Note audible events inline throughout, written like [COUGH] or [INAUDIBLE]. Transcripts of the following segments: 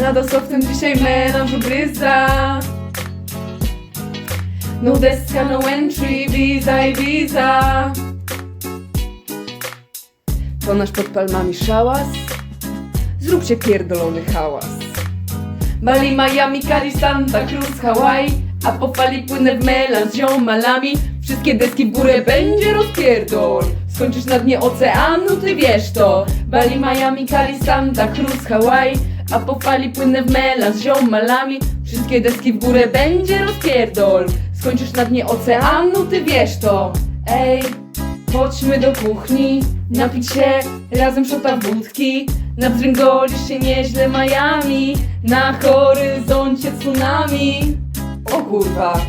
Nada softem dzisiaj melanż ugryza No deska, no entry, visa i visa. To nasz pod palmami szałas. Zróbcie pierdolony hałas. Bali, Miami, Cali, Santa Cruz, Hawaii. A po fali płynę w melanż z ziomalami. Wszystkie deski w górę będzie rozpierdol. Skończysz na dnie oceanu, ty wiesz to. Bali, Miami, Cali, Santa Cruz, Hawaii A po fali płynę w melanż z ziomalami. Wszystkie deski w górę będzie rozpierdol. Skończysz na dnie oceanu, ty wiesz to. Ej, chodźmy do kuchni Napić się razem szota wódki. Nadręgolisz się nieźle Miami Na horyzoncie tsunami. O kurwa,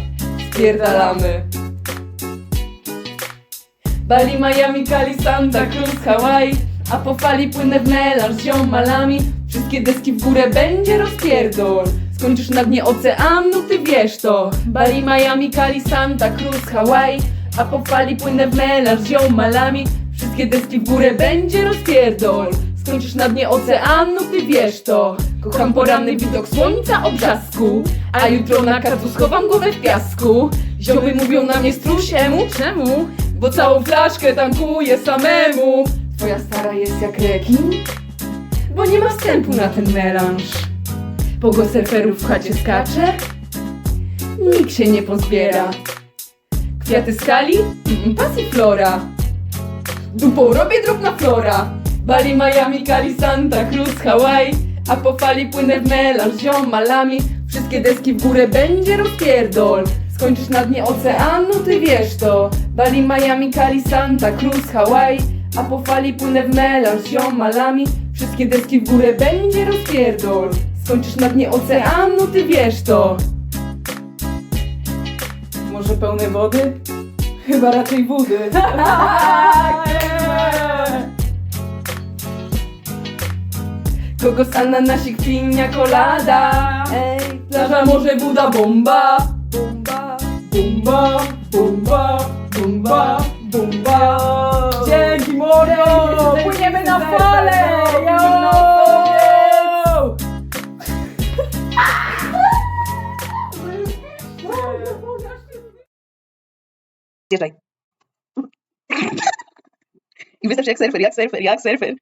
spierdalamy. Bali, Miami, Cali, Santa Cruz, Hawaii. A po fali płynę w melanż z ziomalami Wszystkie deski w górę będzie rozpierdol. Skończysz na dnie oceanu, ty wiesz to. Bali, Miami, Cali, Santa Cruz, Hawaii. A po fali płynę w melanż z ziomalami. Wszystkie deski w górę będzie rozpierdol. Skończysz na dnie oceanu, ty wiesz to. Kocham poranny widok słońca o brzasku. A jutro na kartu schowam głowę w piasku. Ziomy mówią na mnie strusiemu, czemu? Bo całą flaszkę tankuję samemu. Twoja stara jest jak rekin? Bo nie ma wstępu na ten melanż. Pogo surferów w chacie skacze? Nikt się nie pozbiera. Kwiaty skali? Mm, pasiflora Dupą robię drobna flora. Bali, Miami, Cali, Santa Cruz, Hawaii. A po fali płynę w melanż z ziomalami. Wszystkie deski w górę będzie rozpierdol. Skończysz na dnie oceanu, ty wiesz to. Bali, Miami, Cali, Santa Cruz, Hawaii. A po fali płynę w melanż z ziomalami Wszystkie deski w górę będzie rozpierdol. Skończysz na dnie oceanu, ty wiesz to. Może pełne wody? Chyba raczej wody. [LAUGHS] Kokos, ananasik, pinia, kolada? Ej, plaża, morze, buda, Bomba, bomba, bomba, bomba, Zjeżdżaj. I występ się jak surfer, jak surfer, jak surfer.